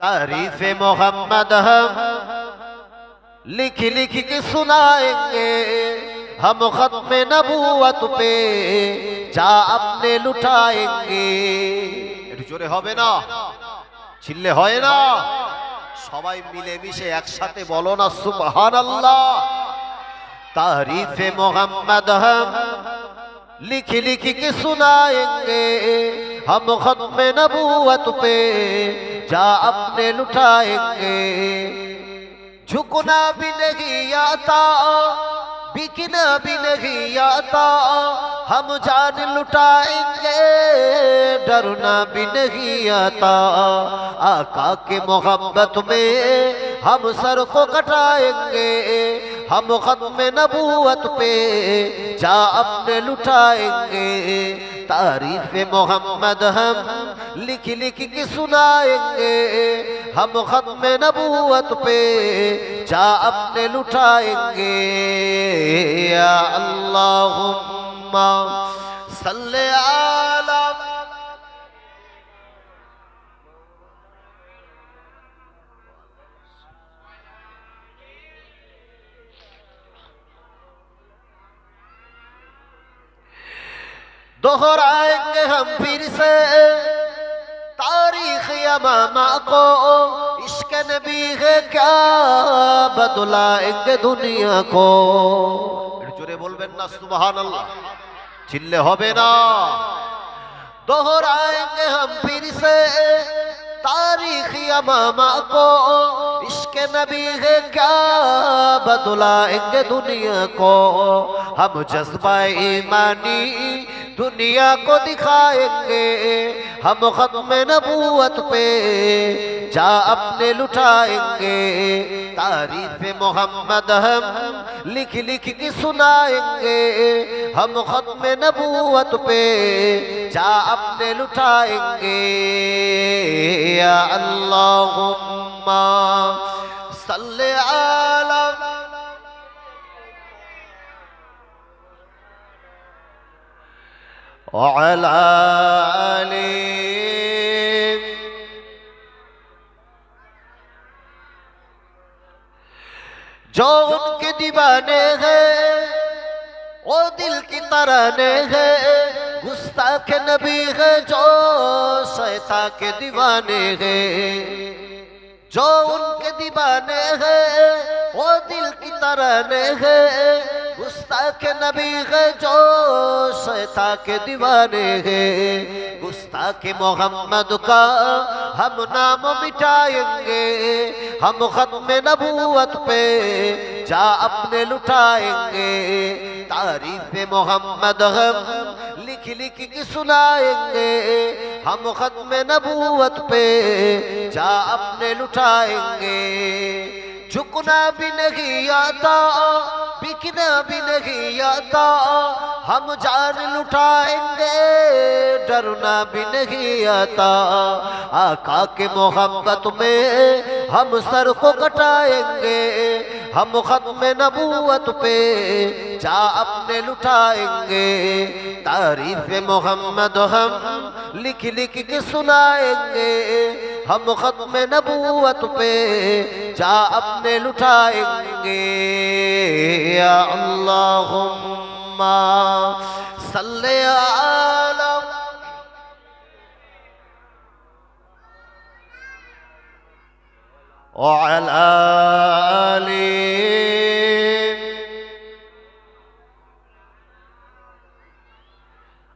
तारीफ मोहम्मद हम लिख लिख के सुनाएंगे हम खत्म नबूवत पे যা আপনি লুটায়েঙ্গে। একটু জোরে হবে না? ছিললে হয় না? সবাই মিলে মিশে একসাথে বলো না সুবহান আল্লাহ তারিফে মোহাম্মদ হম লিখি লিখি কে সুনায়েঙ্গে ہم ختم نبوت پہ جا اپنے لٹائیں گے جھکنا بھی نہیں آتا بکنا بھی نہیں آتا ہم جان لٹائیں گے ڈرنا بھی نہیں آتا آقا کے محبت میں ہم سر کو کٹائیں گے ہم ختم نبوت پہ جا اپنے لٹائیں گے تعریف محمد ہم لکھ لکھ کے سنائیں گے۔ ہم ختم نبوت پہ چاہ اپنے لٹائیں گے۔ یا اللہم صلی علی दोहराएंगे हम फिर से तारीख यमामा को इश्क नबी है क्या बदलाएंगे दुनिया को একটু জোরে বলবেন না সুবহানাল্লাহ চিল্লে হবে না दोहराएंगे हम फिर से تاریخی اماما کو، عشق نبی ہے کیا بدلائیں گے دنیا کو؟ ہم جذبہ ایمانی دنیا کو دکھائیں گے۔ ہم ختم نبوت پہ جا اپنے لٹائیں گے۔ تاریخ محمد ہم لکھ لکھ کی سنائیں گے۔ ہم ختم نبوت پہ جا اپنے لٹائیں گے۔ اللہم صلی على وعلا آل جو ان کے دیوانے ہیں، وہ دل کی طرح نے ہیں۔ مشتاق کے نبی ہے جو سیتا کے دیوانے ہیں جو ان کے دیوانے ہیں وہ دل کی ترانے ہیں گستاخ نبی ہے جو سیتا کے دیوانے ہیں گستاخ محمد کا ہم نام مٹائیں گے۔ ہم ختم نبوت پہ جا اپنے لٹائیں گے۔ تعریف محمد ہم لکھ لکھ کی سنائیں گے۔ ہم ختم نبوت پہ جا اپنے لٹائیں گے۔ جھکنا بھی نہیں آتا، بکنا بھی نہیں آتا۔ ہم جان لٹائیں گے، ڈرنا بھی نہیں آتا۔ آقا کے محبت میں ہم سر کو کٹائیں گے، ہم ختم نبوت پہ جا اپنے لٹائیں گے۔ تعریف محمد ہم لکھ لکھ کے سنائیں گے۔ हम खत्म नबूवत पे जा अपने लुटाएंगे या अल्लाहुम्मा सल्ले आला وعلى آله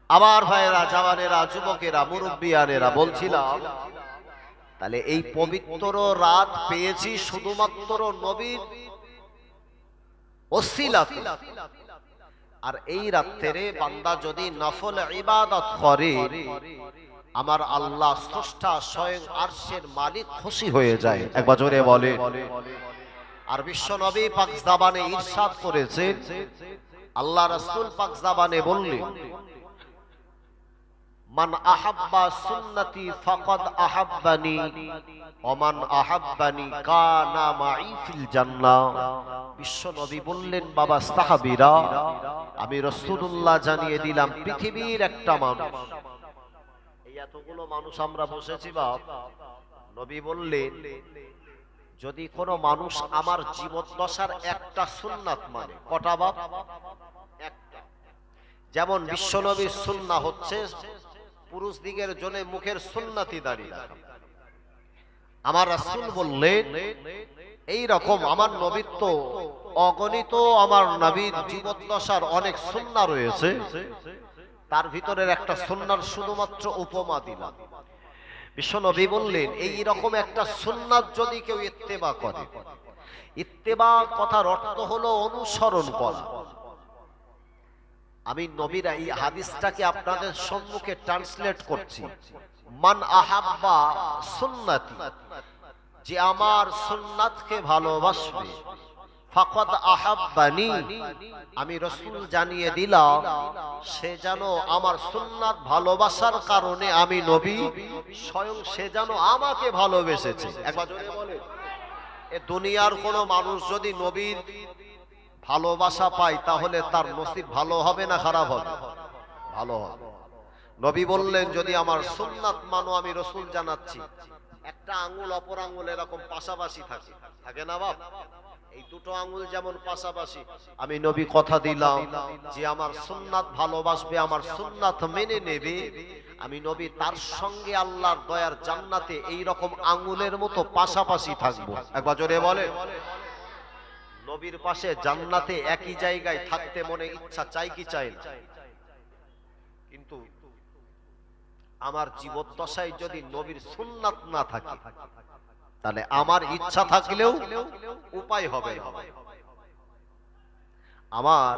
আমার ভাইয়েরা জামানেরা যুবকেরা মুরব্বিয়ানেরা বলছিলাম তাহলে এই পবিত্র রাত পেয়েছি শুধুমাত্র নবীর আর এই রাত্রে বান্দা যদি নফল ইবাদত করে, আমার আল্লাহ স্রষ্টা স্বয়ং আরশের মালিক খুশি হয়ে যায়। একবার জোরে বলে। আর বিশ্ব নবী পাক জাবানে ইরশাদ করেছে আল্লাহ রাসূল পাক বললেন মান আহাব্বা সুন্নতি ফাকাদ আহাব্বানি ওমান আহাব্বানি কানা মাই ফিল জান্নাহ বিশ্ব নবী বললেন, বাবা সাহাবীরা, আমি রাসূলুল্লাহ জানিয়ে দিলাম, পৃথিবীর একটা মানুষ। এই এতগুলো মানুষ আমরা বসেছি, বাপ। নবী বললেন, যদি কোনো মানুষ আমার জীবদ্দশার একটা সুন্নাত মানে কটা বাপ? একটা। যেমন বিশ্বনবীর সুন্না হচ্ছে পুরুষ দিকের জন্য মুখের সুন্নাতি দাঁড়িয়ে রাখা। আমার রাসূল বললেন এই রকম আমার নবীর তো অগণিত, আমার নবীর জীবদ্দশার অনেক সুন্না রয়েছে। তার ভিতরের একটা সুন্নার শুধুমাত্র উপমা দিলাম। বিশ্বনবী বললেন এই রকম একটা সুন্নাত যদি কেউ ইত্তেবা করে, ইত্তেবা কথার অর্থ হলো অনুসরণ করা। আমি নবীরা এই হাদিসটাকে আপনাদের সম্মুখে ট্রান্সলেট করছি। মান আহাব্বা সুন্নাতি, যে আমার সুন্নাতকে ভালোবাসবে, ফাকাদ আহাব্বানি, আমি রসুল জানিয়ে দিলাম, সে যেন আমার সুন্নাত ভালোবাসার কারণে আমি নবী, স্বয়ং সে যেন আমাকে ভালোবেসেছে। একবার দুনিয়ার কোনো মানুষ যদি নবীর ভালোবাসা পায় তাহলে তার নসিব ভালো হবে না খারাপ হবে? ভালো হবে। নবী বললেন, যদি আমার সুন্নাত মানো, আমি রসুল জানাচ্ছি। একটা আঙ্গুল অপর আঙুল এরকম পাশাপাশি থাকে। থাকে না বাপ? এই দুটো আঙ্গুল যেমন পাশাপাশি। আমি নবী কথা দিলাম যে, আমার সুন্নাত ভালোবাসবে, আমার সুন্নাত মেনে নেবে। আমি নবী তার সঙ্গে আল্লাহর দয়ার জান্নাতে এই রকম আঙ্গুলের মতো পাশাপাশি থাকব। একবার জোরে বলে নবীর পাশে জান্নাতে একই জায়গায় থাকতে মনে ইচ্ছা চাই কি চাই না কিন্তু আমার জীবদ্দশায় যদি নবীর সুন্নাত না থাকে, তাহলে আমার ইচ্ছা থাকলেও উপায় হবে। আমার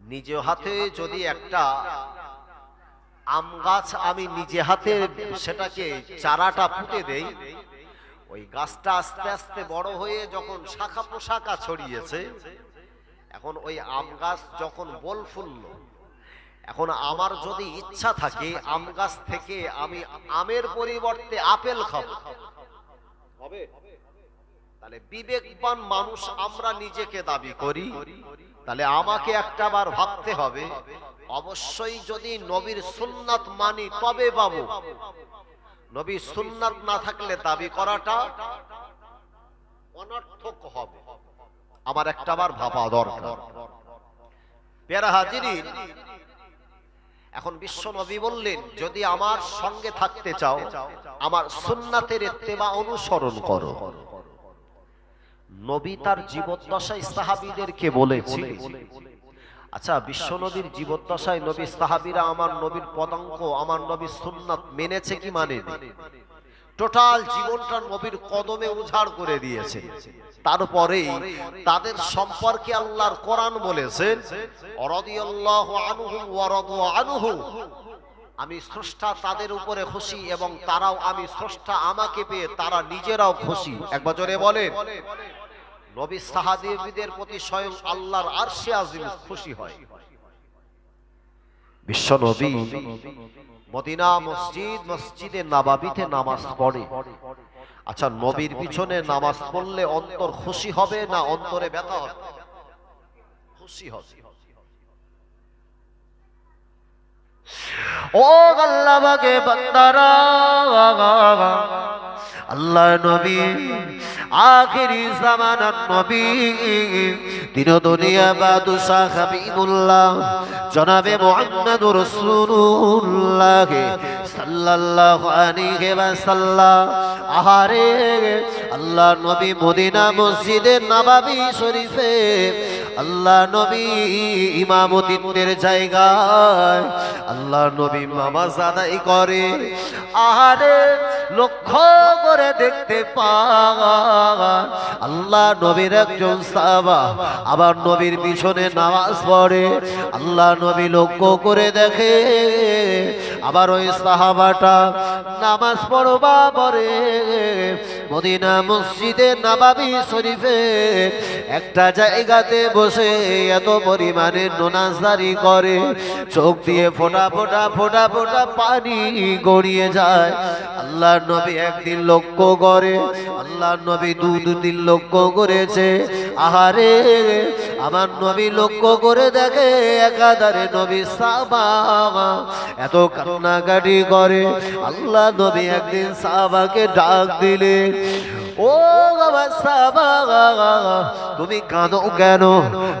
নিজ হাতে যদি একটা আম গাছ আমি নিজে হাতে সেটাকে চারাটা পুঁতে দেই ওই গাছটা আস্তে আস্তে বড় হয়ে যখন শাখা পোশাকা ছড়িয়েছে, এখন ওই আম গাছ যখন বল ফুললো, এখন আমার যদি ইচ্ছা থাকে, আম গাছ থেকে আমি আমের পরিবর্তে আপেল খাব। তাহলে বিবেকবান মানুষ আমরা নিজেকে দাবি করি, তাহলে আমাকে একটাবার ভাবতে হবে, অবশ্যই যদি নবীর সুন্নাত মানি তবে পাবো। নবীর সুন্নাত না থাকলে দাবি করাটা অনর্থক হবে। আমার একটাবার ভাবা দরকার। পেয়ারা হাজিরিন এখন বিশ্ব নবী বললেন, যদি আমার সঙ্গে থাকতে চাও, আমার সুন্নাতের ইত্তেবা অনুসরণ করো। নবী তার জীবদ্দশায় সাহাবীদেরকে বলেছি আচ্ছা বিশ্ব নবীর জীবদ্দশায় নবী সাহাবীরা আমার নবীর পদাঙ্ক, আমার নবীর সুন্নাত মেনেছে কি মানে টোটাল জীবনটা নবীর কদমে উজাড় করে দিয়েছে। তারপরে তাদের সম্পর্কে আল্লাহর কোরআন বলেছেন আমি স্রষ্টা তাদের উপরে খুশি এবং তারাও আমি স্রষ্টা আমাকে পেয়ে তারা নিজেরাও খুশি। একবার জোরে বলেন। নবী সাহাবীদের প্রতি স্বয়ং আল্লাহর আরশে আজিম খুশি হয়। বিশ্ব নবী মদিনা মসজিদ, মসজিদে নাবাবিতে নামাজ পড়ে। আচ্ছা নবীর পিছনে নামাজ পড়লে অন্তর খুশি হবে না অন্তরে ব্যথা হবে? খুশি হবে। ও আল্লাহ বাগে বান্দারা আল্লাহ নবী, আখেরি জামানার নবী দিন দুনিয়া বাদশাহ হাবিবুল্লাহ, জনাবে মুহাম্মদুর রাসূলুল্লাহ সাল্লাল্লাহু আলাইহি ওয়াসাল্লাম। আহারে আল্লাহ নবী মদিনা মসজিদে নববী শরীফে আল্লাহ নবী ইমামতিত্বের জায়গায় আল্লাহ নবী নামাজ আদায় করে, আহারে লক্ষ্য করে দেখতে পায়। আল্লাহ নবীর একজন সাহাবা আবার নবীর পিছনে নামাজ পড়ে, আল্লাহ নবী লক্ষ্য করে দেখে, আবার ওই সাহাবাটা নামাজ পড়বা পরে মদিনা মসজিদে নাবাবি শরীফে একটা জায়গাতে বসে এত পরিমাণে নোনাজারি করে, চোখ দিয়ে ফোটা ফোটা ফোটা ফোটা পানি গড়িয়ে যায়। আল্লাহ নবী একদিন লক্ষ্য করে আল্লাহ নবী দু দুদিন লক্ষ্য করেছে। আহারে, আমার নবী লক্ষ্য করে দেখে একাধারে নবী সাবা এত কান্নাকাটি করে। আল্লাহ নবী একদিন সাবাকে ডাক দিলে, ও বাবা সাবা তুমি কাঁদো কেন?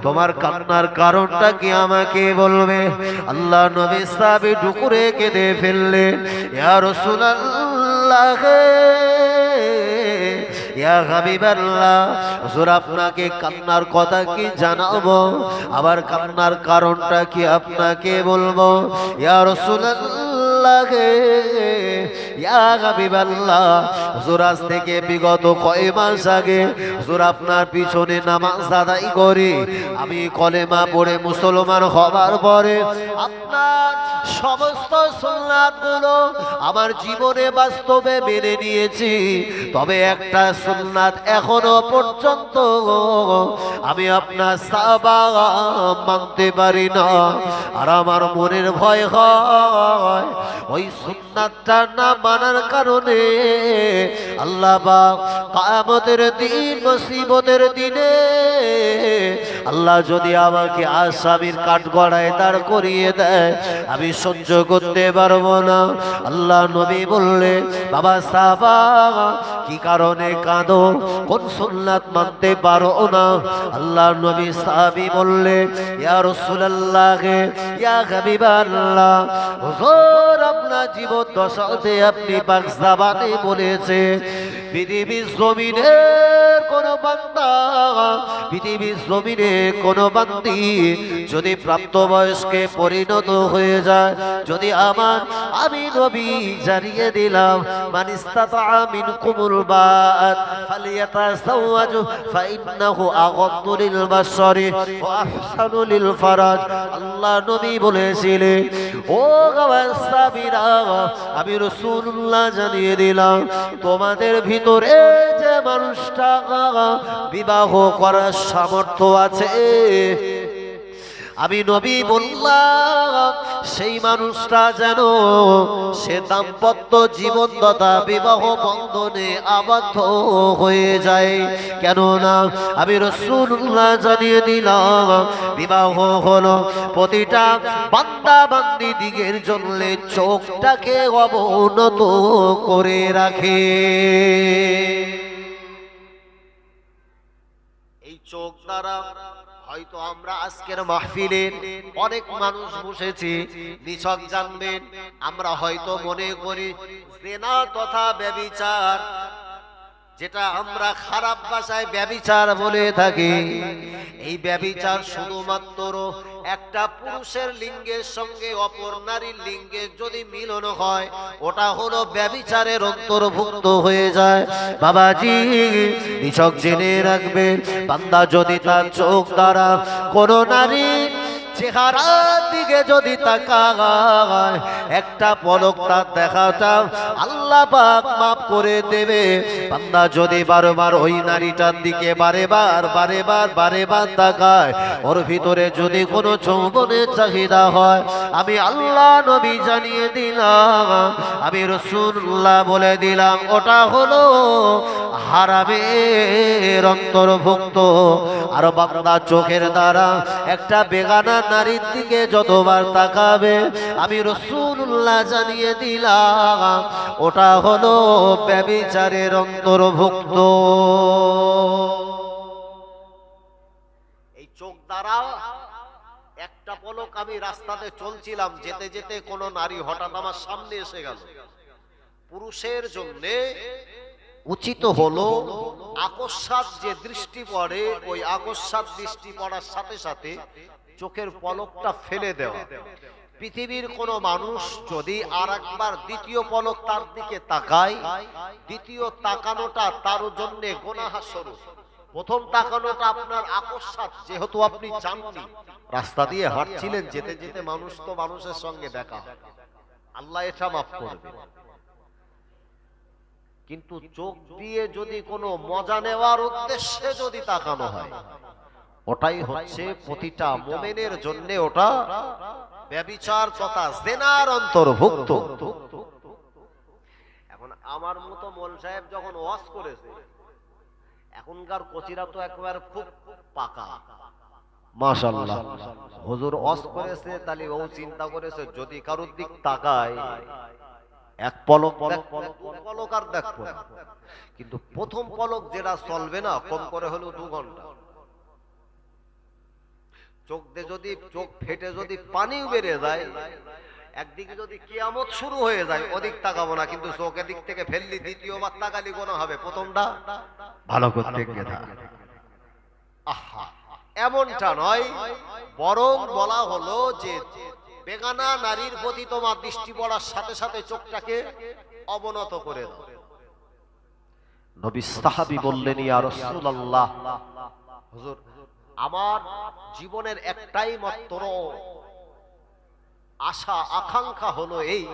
তোমার কান্নার কারণটা কি আমাকে বলবে? আল্লাহ নবী সাবি ডুকুরে কেঁদে ফেললে ইয়া রাসূলুল্লাহ, ইয়া আপনাকে কান্নার কথা কি জানাব? আবার কান্নার কারণটা কি আপনাকে বলব? ইয়া রাসূলুল্লাহ থেকে বিগত কয় মাস আগে হুজুর আপনার পিছনে নামাজ আদায় করি। আমি কলেমা পড়ে মুসলমান হবার পরে আপনার সমস্ত সুন্নাতগুলো আমার জীবনে বাস্তবে মেনে নিয়েছি। তবে একটা সুন্নাত এখনও পর্যন্ত আমি আপনার সাবা মানতে পারি না। আর আমার মনের ভয় হয়, ওই সুন্নাতটা না মানার কারণে আল্লাহ বা দিন, মুসিবতের দিনে আল্লাহ যদি আমাকে আসামির কাঠ গড়ায় দাঁড় করিয়ে দেয়, আমি সহ্য করতে পারব না। আল্লাহ নবী বললে বাবা সাবা কি কারণে কাঁদো? কোন সুন্নাত মানতে পারো না? আল্লাহ নবী সাহাবি বললে ইয়া রাসূলুল্লাহ ইয়া হাবিবাল্লাহ, হুজুর, আপনার জীবন দশাতে আপনি পাক বলেছে, পৃথিবীর জমিনের কোন বান্দা, পৃথিবীর জমিনে কোন বান্দি যদি প্রাপ্তবয়স্কে পরিণত হয়ে যায়, যদি আমার আমি নবী জানিয়ে দিলাম মানিস্তাতা মিন কুমুল বাত ফালিয়াতাসাওয়াজু ফাইন্নাহু আগাদ্দু লিল বাসরি ওয়া আহসানু লিল ফারাজ। আল্লাহ নবী বলেছিলেন, ও গাওয়াসাবিরা আমি রাসূলুল্লাহ জানিয়ে দিলাম তোমাদের ভিতরে যে মানুষটা বিবাহ করার সামর্থ্য আছে আমি নবী বললাম, সেই মানুষটা যেন সে দাম্পত্য জীবন তথা বিবাহ বন্ধনে আবদ্ধ হয়ে যায়। কেননা আমি রসুল্লাহ জানিয়ে দিলাম, বিবাহ হলো প্রতিটা বান্দা বান্দি দিকের জন্য চোখটাকে অবনত করে রাখে। চোখ দ্বারা, হয়তো আমরা আজকের মাহফিলের অনেক মানুষ বসেছি, নিছক জানবেন, আমরা হয়তো মনে করি তথা ব্যবিচার যেটা আমরা খারাপ ভাষায় ব্যবিচার বলে থাকি। এই ব্যবিচার শুধুমাত্র একটা পুরুষের লিঙ্গের সঙ্গে অপর নারীর লিঙ্গের যদি মিলন হয়, ওটা হলো ব্যবিচারের অন্তর্ভুক্ত হয়ে যায়। বাবাজি, নিছক জেনে রাখবে বান্দা যদি তার চোখ দ্বারা কোন নারী চেহারার দিকে যদি তাকায়, একটা পলক তার দেখাটা আল্লাহ পাক মাফ করে দেবে। বান্দা যদি বারবার ওই নারীটার দিকে বারে বার বারে বার বারে বার তাকায়, ওর ভিতরে যদি কোনো যৌবনের চাহিদা হয়, আমি আল্লাহ নবী জানিয়ে দিলাম, আমি রসুল্লাহ বলে দিলাম, ওটা হলো হারামের অন্তর্ভুক্ত। আর বাংলা চোখের দ্বারা একটা বেগানা নারীর দিকে যতবার তাকাবে, আমি রসুল্লাহ জানিয়ে দিলাম, ওটা হলো ব্যবিচারের অন্তর্ভুক্ত। এই চোখ দ্বারা একটা পলক আমি রাস্তাতে চলছিলাম, যেতে যেতে কোন নারী হঠাৎ আমার সামনে এসে গেল। পুরুষের জন্য উচিত হলো আকস্মাত যে দৃষ্টি পড়ে, ওই আকস্মাত দৃষ্টি পড়ার সাথে সাথে চোখের পলকটা ফেলে দেওয়া। পৃথিবীর কোন মানুষ যদি আর একবার দ্বিতীয় পলক তার দিকে তাকায়, দ্বিতীয় তাকানোটা তার জন্য গোনাহা স্বরূপ প্রথম তাকানোটা আপনার আকস্মাত, যেহেতু আপনি জাননি রাস্তা দিয়ে হাঁটছিলেন, যেতে যেতে মানুষ তো মানুষের সঙ্গে দেখা আল্লাহ এটা মাফ করবে। কিন্তু চোখ দিয়ে যদি কোনো মজা নেওয়ার উদ্দেশ্যে যদি তাকানো হয় ওটাই হচ্ছে প্রতিটা মোমেনের জন্য ওটা ব্যবিচার তথা জেনার অন্তর্ভুক্ত। এখন আমার মতো মোল সাহেব যখন ওয়াজ করেছে এখনকার কোচিরা তো একবার খুব পাকা। মাশাল্লাহ হুজুর করেছে তাহলে ও চিন্তা করেছে যদি কারোর দিক তাকায় এক পলক আর দেখব কিন্তু প্রথম পলক যেটা চলবে না কম করে হলেও দু ঘণ্টা। চোখ দিয়ে যদি চোখ ফেটে যদি পানি বেড়ে যায়, একদিকে যদি কিয়ামত শুরু হয়ে যায়, ওদিক তাকাবো না, কিন্তু চোখের দিক থেকে ফেললি, দ্বিতীয়বার তাকালি কোনো হবে, প্রথমটা ভালো করতে আহা, এমনটা নয়, বরং বলা হলো যে বেগানা নারীর প্রতি তোমার দৃষ্টি পড়ার সাথে সাথে চোখটাকে অবনত করে নবী সাহাবী বললেন, ইয়া রাসূলুল্লাহ। হুজুর আমার জীবনের একটাই মাত্র আশা, আকাঙ্ক্ষা হলো এই,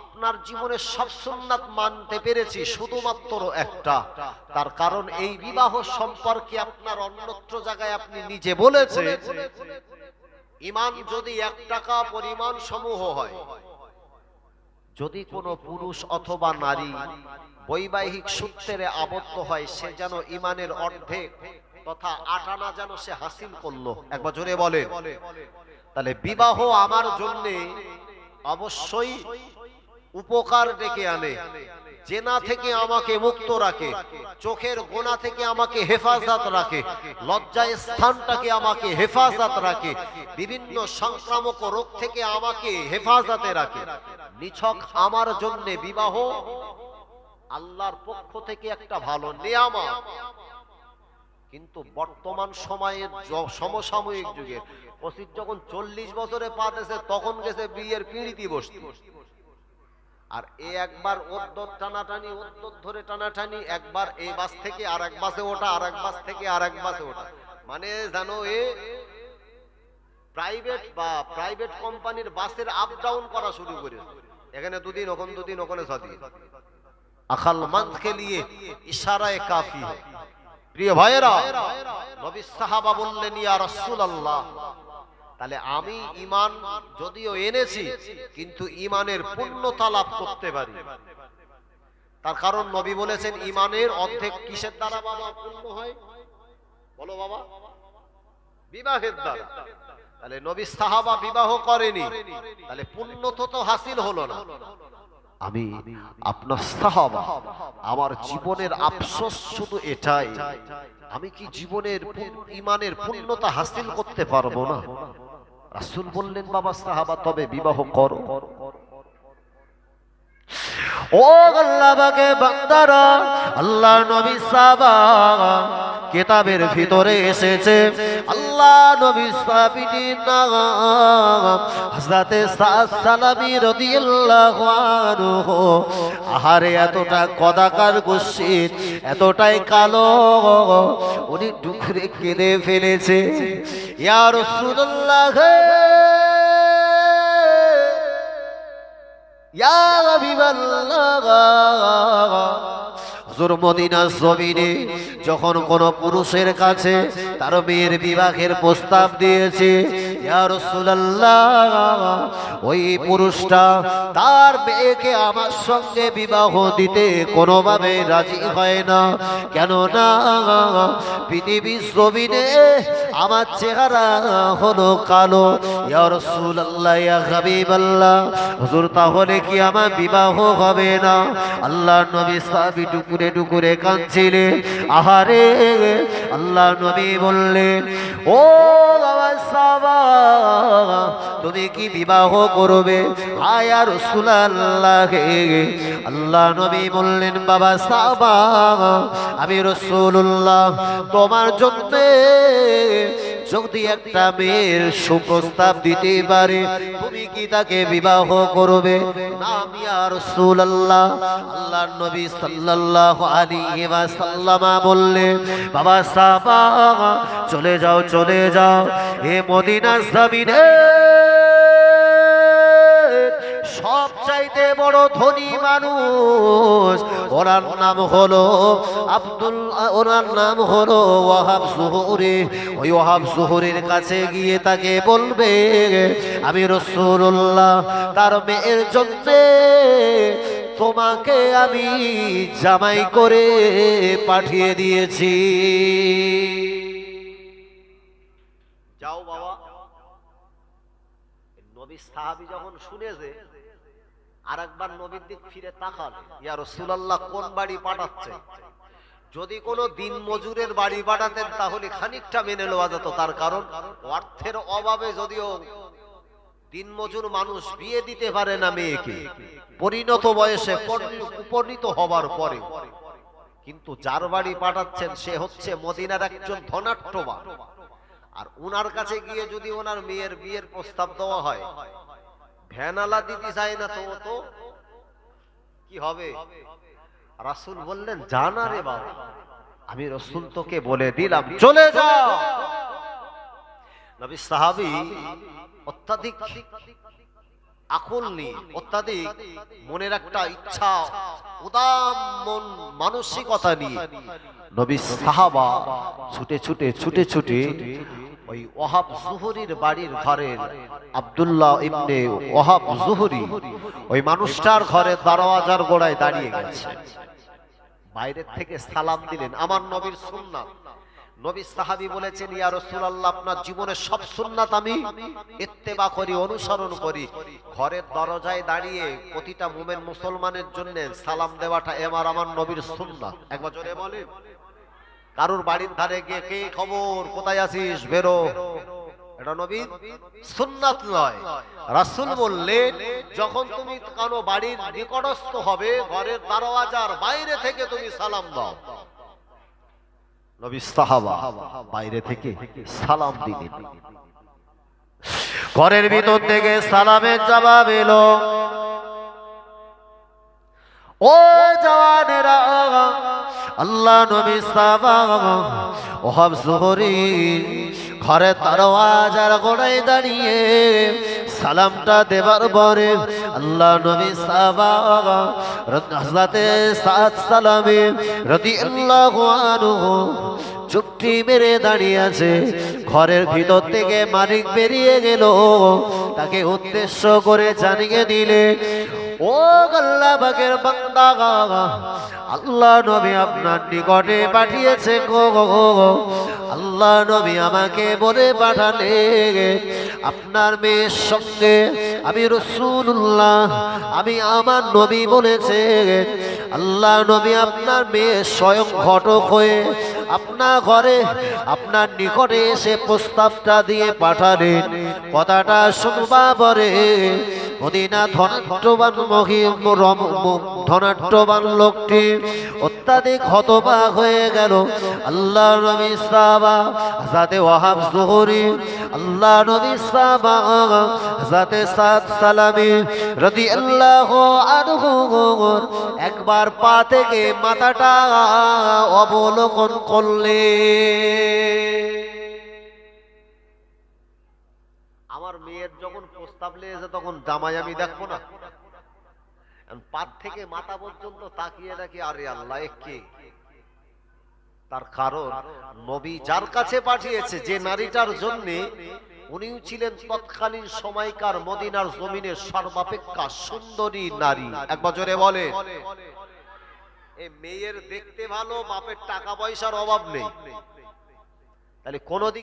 আপনার জীবনে সব সুন্নাত মানতে পেরেছি শুধুমাত্র একটা। তার কারণ এই বিবাহ সম্পর্কে আপনার অন্যত্র জায়গায় আপনি নিজে বলেছে ইমান যদি এক টাকা পরিমাণ সমূহ হয়, যদি কোনো পুরুষ অথবা নারী বৈবাহিক সূত্রে আবদ্ধ হয়, সে যেন ইমানের অর্ধেক তথা আটানা যেন সে হাসিল করল। একবার জোরে বলে তাহলে বিবাহ আমার জন্য অবশ্যই উপকার ডেকে আনে। জেনা থেকে আমাকে মুক্ত রাখে, চোখের গোনা থেকে আমাকে হেফাজত রাখে, লজ্জায় স্থানটাকে আমাকে হেফাজত রাখে, বিভিন্ন সংক্রামক রোগ থেকে আমাকে হেফাজতে রাখে। নিছক আমার জন্য বিবাহ আল্লাহর পক্ষ থেকে একটা ভালো নিয়ামা কিন্তু বর্তমান সময়ে সমসাময়িক যুগে অসিত যখন চল্লিশ বছরে পা দিয়েছে, তখন গেছে বিয়ের পিড়িতি বসতে। আর এ একবার ওদ্দর টানাটানি ওদ্দর ধরে টানাটানি, একবার এই বাস থেকে আর এক বাসে ওঠা আর এক বাস থেকে আর এক বাসে ওঠা। মানে জানো এ? প্রাইভেট বা প্রাইভেট কোম্পানির বাসের আপ ডাউন করা শুরু করেছে। এখানে দুদিন, ওখানে দুদিন, ওখানে ছদিন। আখাল মন্দ কে লিয়ে ইশারায়ে কাফি है প্রিয় ভাইয়েরা, নবী সাহাবা বললেন, ইয়া রাসূলুল্লাহ, তাহলে আমি ঈমান যদিও এনেছি, কিন্তু ঈমানের পূর্ণতা লাভ করতে পারি। তার কারণ নবী বলেছেন, ঈমানের অর্ধেক কিসের দ্বারা বাবা পূর্ণ হয়? বলো বাবা। বিবাহের দ্বারা। তাহলে নবী সাহাবা বিবাহ করেনি, তাহলে পূর্ণতা তো হাসিল হলো না। আমি আপনার সাহাবা, আমার জীবনের আফসোস শুধু এটাই, আমি কি জীবনের ইমানের পূর্ণতা হাসিল করতে পারব না? রাসূল বললেন, বাবা সাহাবা, তবে বিবাহ করো। ও আল্লাহ বাগে বান্দারা আল্লাহ নবী সাবা কিতাবের ভিতরে এসেছে, আল্লাহ নবী সাবিটি নাম হযরতে সাদ সালামি রাদিয়াল্লাহু আনহু। আহারে, এতটা কদাকার কুৎসিত এতটাই কালো, উনি ডুকরে কেঁদে ফেলেছে। ইয়া রাসূলুল্লাহ ইয়া হাবিবাল্লাহ! হুজুর মদিনার জমিনে যখন কোন পুরুষের কাছে তার মেয়ের বিবাহের প্রস্তাব দিয়েছে ওই পুরুষটা তার মেয়েকে আমার সঙ্গে বিবাহ দিতে কোনোভাবে রাজি হয় না। কেন না পৃথিবীর জমিনে আমার চেহারা হলো কালো। হুজুর তাহলে কি আমার বিবাহ হবে না? আল্লাহ নবী সাহাবী টুকুরে টুকুরে কাঁদছিলে? আহারে, আল্লাহ নবী বললেন, ও তুমি কি বিবাহ করবে? আয়া রাসূলুল্লাহ। আল্লাহ নবী বললেন, বাবা সাবা, আমি রসুল্লাহ তোমার জন্য যদি একটা মেয়ের সুপ্রস্তাব দিতে পারে, তুমি কি তাকে বিবাহ করবে? নাম ইয়া রাসূলুল্লাহ। আল্লাহর নবী সাল্লাল্লাহু আলাইহি ওয়াসাল্লামা বললেন, বাবা সাফা চলে যাও চলে যাও। হে মদিনার জমিনে বড় ধনী মানুষ। ওনার নাম হলো আব্দুল, ওনার নাম হলো ওয়াহাব সুহুরি ওই ওয়াহাব সুহুরির কাছে গিয়ে তাকে বলবে, আমি রসুল্লাহ তার মেয়ের জন্য তোমাকে আমি জামাই করে পাঠিয়ে দিয়েছি। যাও বাবা। নবী সাহাবি যখন শুনেছে আর একবার নবীর দিক ফিরে তাকালে ইয়া রাসূলুল্লাহ, কোন বাড়ি পাঠাচ্ছে? যদি কোনো দিন মজুরের বাড়ি পাঠাতেন, তাহলে খানিকটা মেনে নেওয়া যেত। তার কারণ, অর্থের অভাবে যদিও দিন মজুর মানুষ বিয়ে দিতে পারে না মেয়েকে, পরিণত বয়সে উপনীত হবার পরে। কিন্তু যার বাড়ি পাঠাচ্ছেন, সে হচ্ছে মদিনার একজন ধনাট্যবা আর ওনার কাছে গিয়ে যদি ওনার মেয়ের বিয়ের প্রস্তাব দেওয়া হয় ভ্যানালা দিতে চায় না তো তো। কি হবে? রাসূল বললেন জানা রে বাবা আমি রসুল তোকে বলে দিলাম চলে যাও। নবী সাহাবী অত্যাধিক আকল নিয়ে অত্যাধিক মনের একটা ইচ্ছা উদাম মন মানসিকতা নিয়ে নবী সাহাবা ছুটে ছুটে ছুটে ছুটে ওই ওহাব জুহরির বাড়ির ঘরের আব্দুল্লাহ ইবনে ওহাব জুহরি ওই মানুষটার ঘরে দরওয়াজার গোড়ায় দাঁড়িয়ে গেছে। বাইরের থেকে সালাম দিলেন, আমার নবীর সুন্নাত। নবী সাহাবী বলেছেন, ইয়া রাসূলুল্লাহ, আপনার জীবনের সব সুন্নাত আমি ইত্তেবা করি, অনুসরণ করি। ঘরের দরজায় দাঁড়িয়ে প্রতিটা মুমিন মুসলমানের জন্য সালাম দেওয়াটা এবার আমার নবীর সুন্নাত। একবার জোরে বলেন। কারুর বাড়ির ধারে গিয়ে কে খবর? কোথায় আছিস? বেরো। এটা নয়। যখন তুমি কারও বাড়ির নিকটস্থ হবে, ঘরের বাইরে থেকে তুমি সালাম দাও। সালাম ঘরের ভিতর থেকে সালামের জবাব এলো। ও জওয়ানেরা আল্লাহ নবী সাবা ওহাব জোহরি ঘরে দরওয়াজার গোড়ায় দাঁড়িয়ে সালামটা দেবার পরে আল্লাহ নবী সাবা হযরতে সাদ সালামে রাদিয়াল্লাহু আনহু চুক্তি মেরে দাঁড়িয়ে আছে। ঘরের ভিতর থেকে মালিক বেরিয়ে গেল। তাকে উদ্দেশ্য করে জানিয়ে দিলে ও গল্লা বাগের বান্দা আল্লাহ নবী আপনার নিকটে পাঠিয়েছে গো। আল্লাহ নবী আমাকে বলে পাঠালে আপনার মেয়ের সঙ্গে আমি রসুল্লাহ আমি আমার নবী বলেছে আল্লাহ নবী আপনার মেয়ে স্বয়ং ঘটক হয়ে আপনার ঘরে, আপনার নিকটে এসে প্রস্তাবটা দিয়ে পাঠালেন। কথাটা শুনবা পরে মদিনা ধনাট্যবান ধনাট্যবান লোকটি অত্যাধিক হতবাক হয়ে গেল। আল্লাহ নবী সাবা যাতে ওয়াহাব জোহরি আল্লাহ নবী একবার পা থেকে মাথাটা অবলোকন করলে। আমার মেয়ের যখন প্রস্তাব লেগেছে, তখন জামাই আমি দেখব না। পাত থেকে মাথা পর্যন্ত তাকিয়ে রাখি আরে আল্লাহ কে? তার কারণ, নবী যার কাছে পাঠিয়েছে, যে নারীটার জন্য উনিও ছিলেন তৎকালীন সময়কার মদিনার জমিনের সর্বাপেক্ষা সুন্দরী নারী। এক বছরে বলে। মেয়ের দেখতে ভালো, বাপের টাকা পয়সার অভাব নেই। তাহলে কোনদিন